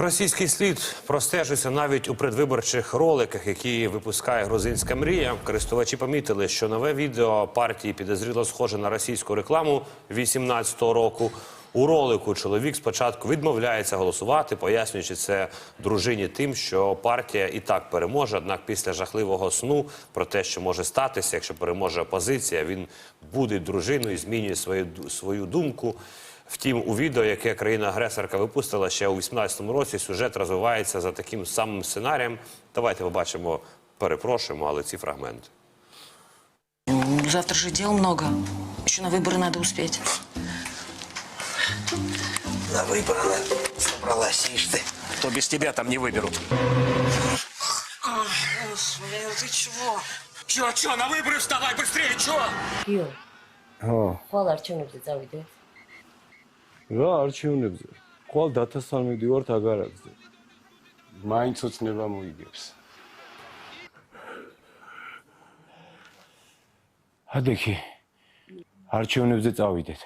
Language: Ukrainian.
Російський слід простежується навіть у предвиборчих роликах, які випускає грузинська мрія. Користувачі помітили, що нове відео партії підозріло схоже на російську рекламу 18-го року. У ролику чоловік спочатку відмовляється голосувати, пояснюючи це дружині тим, що партія і так переможе. Однак після жахливого сну про те, що може статися, якщо переможе опозиція, він буде дружиною, змінює свою свою думку. Втім, у відео, яке країна-агресорка випустила ще у 2018 році, сюжет розвивається за таким самим сценарієм. Давайте побачимо, перепрошуємо, але ці фрагменти. Завтра же дел много. Еще на вибори надо успеть. На выборы она собралась, ишь ты. То без тебя там не выберут. Ой, Господи, ну ты на выборы вставай быстрее, чё? Yo, О, falar çömüldü zavide. რა არჩევნებზე? ყოველ დათასთან მივდივართ აგარაკზე მაინც ოცნება მოიგებს. ადექი არჩევნებზე წავიდეთ